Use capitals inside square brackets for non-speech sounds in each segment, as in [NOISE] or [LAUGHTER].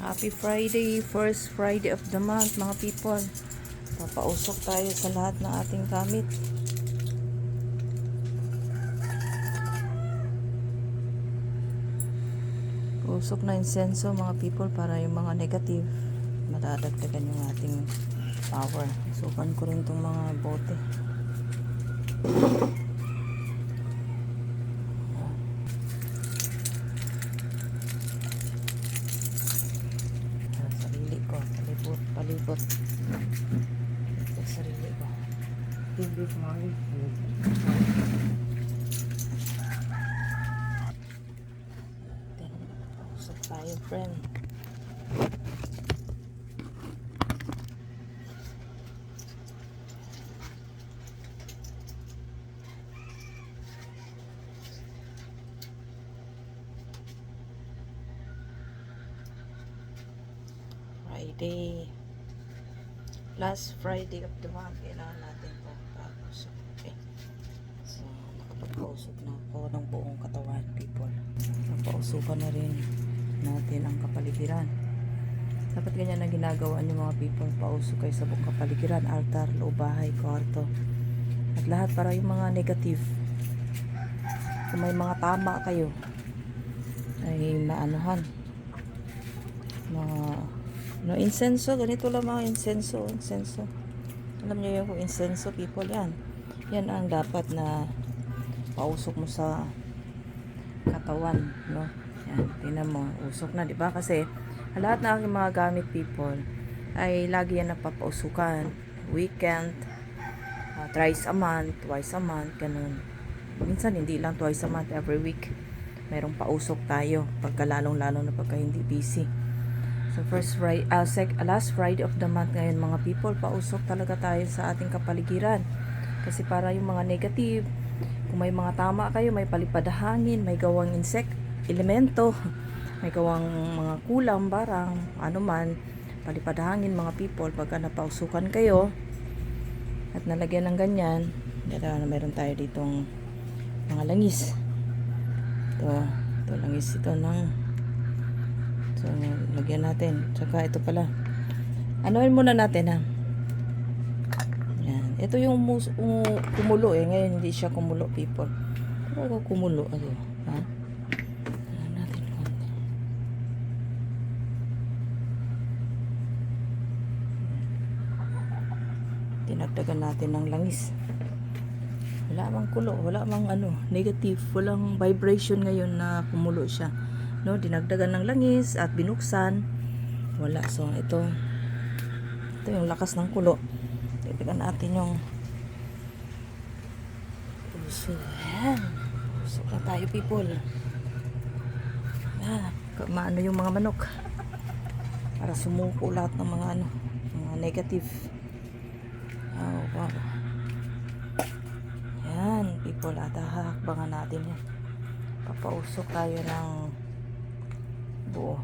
Happy Friday, first Friday of the month mga people. Papausok tayo sa lahat ng ating gamit. Usok na insenso mga people para yung mga negative madadagdagan yung ating power. Sukan ko rin tong mga bote. sa sarili ko. Palibot. Sa sarili ko. Hindi fine. Then, usap tayo, friend. Friday. Last Friday of the month, kailangan natin tapos okay. So, nakapagpausok na ako ng buong katawan, people. Napausukan na rin natin ang kapaligiran. Dapat ganyan ang ginagawa niyo mga people. Pausok kayo sa buong kapaligiran, altar, loob bahay, kwarto. At lahat para yung mga negative. Kung may mga tama kayo, ay maanuhan. Mga no insenso, ganito lang mga insenso, insenso. Alam niyo yung kung insenso people yan. Yan ang dapat na pausok mo sa katawan, no? Yan, tingnan mo, usok na, di ba? Kasi lahat na aking mga gamit people ay lagi yan napapausukan. Weekend, uh, thrice a month, twice a month, ganun. Minsan hindi lang twice a month, every week. Merong pausok tayo pagka lalong-lalo na pagka hindi busy. So first Friday, uh, sec, last Friday of the month ngayon mga people, pausok talaga tayo sa ating kapaligiran. Kasi para yung mga negative, kung may mga tama kayo, may palipad na hangin, may gawang insect, elemento, [LAUGHS] may gawang mga kulam, barang, ano man, palipad na hangin mga people, pagka napausukan kayo, at nalagyan ng ganyan, dala na meron tayo ditong mga langis. Ito, ito langis ito ng So, lagyan natin. Tsaka ito pala. Anuin muna natin ha. Yan. Ito yung mus um, kumulo eh. Ngayon hindi siya kumulo people. Pero kumulo. Ano? Ha? Ayan natin konti. Tinagdagan natin ng langis. Wala mang kulo. Wala mang ano. Negative. Walang vibration ngayon na kumulo siya no dinagdagan ng langis at binuksan. Wala so ito. Ito yung lakas ng kulo. Tignan natin yung puso. Yan puso na tayo people. Yan maano yung mga manok. Para sumuko lahat ng mga ano mga negative. Oh wow. Yan people. At hahakbangan natin yan. Papausok tayo ng buo.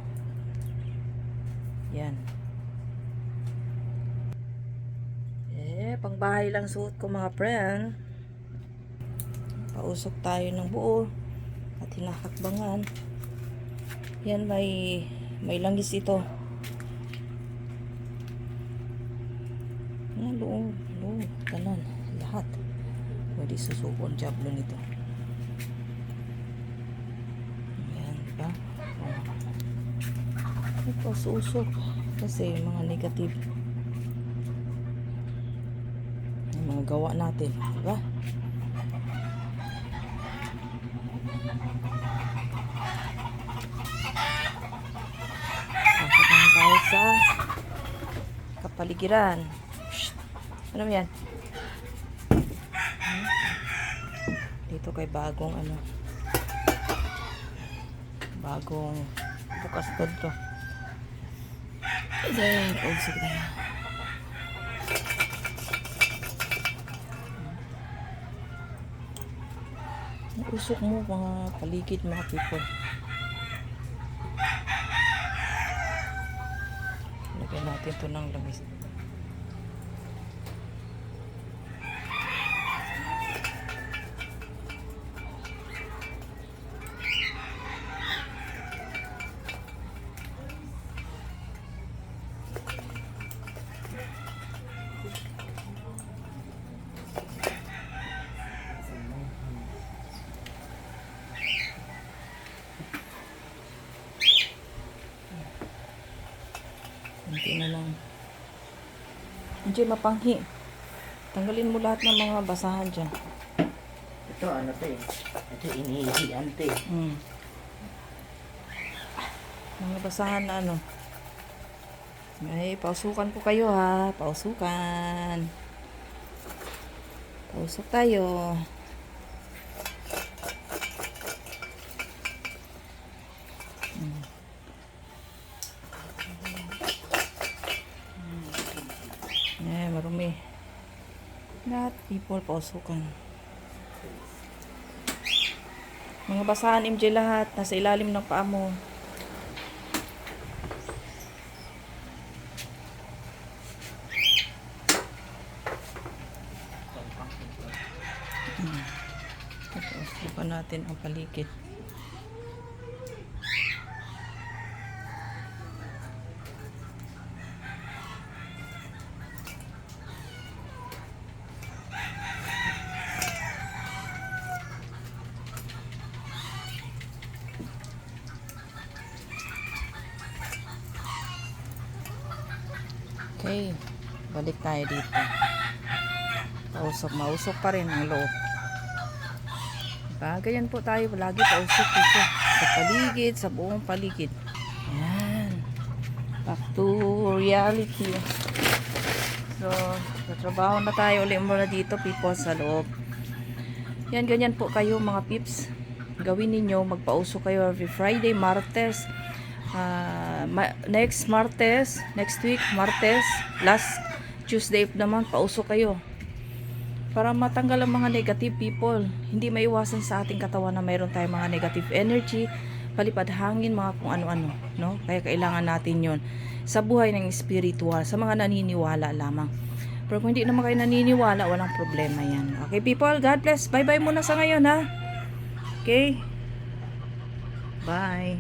Yan. Eh, pangbahay lang suot ko mga friend. Pausok tayo ng buo at hinahakbangan. Yan may may langis ito. Yan loob, loob, kanan, lahat. Pwede susukon jablo nito. Yan, ba? Susok. Kasi mga negative. Yung mga gawa natin. Diba? Pasok na sa kapaligiran. Ano yan? Dito kay bagong ano. Bagong bukas to to. Ayan, oh, sige na. Usok mo mga paligid mga people. Lagyan natin to ng langis. Kunti na lang. Hindi, mapanghi. Tanggalin mo lahat ng mga basahan dyan. Ito ano to eh. Ito inihihian to eh. Hmm. Mga basahan na ano. Ay, pausukan ko kayo ha. Pausukan. Pausok tayo. Lahat people pausukan. Mga basahan MJ lahat. Nasa ilalim ng paa mo. Pausukan natin ang paligid. Okay, balik tayo dito. Pausok, mausok pa rin ang loob. Diba? Ganyan po tayo lagi pausok dito. Sa paligid, sa buong paligid. Yan. Back to reality. So, tatrabaho na tayo ulit muna dito, people, sa loob. Yan, ganyan po kayo mga pips. Gawin ninyo, magpausok kayo every Friday, Martes. Ma- next Martes, next week, Martes, last Tuesday naman, pausok kayo. Para matanggal ang mga negative people. Hindi maiwasan sa ating katawan na mayroon tayong mga negative energy, palipad hangin, mga kung ano-ano. No? Kaya kailangan natin yon sa buhay ng spiritual, sa mga naniniwala lamang. Pero kung hindi naman kayo naniniwala, walang problema yan. Okay people, God bless. Bye-bye muna sa ngayon ha. Okay? Bye.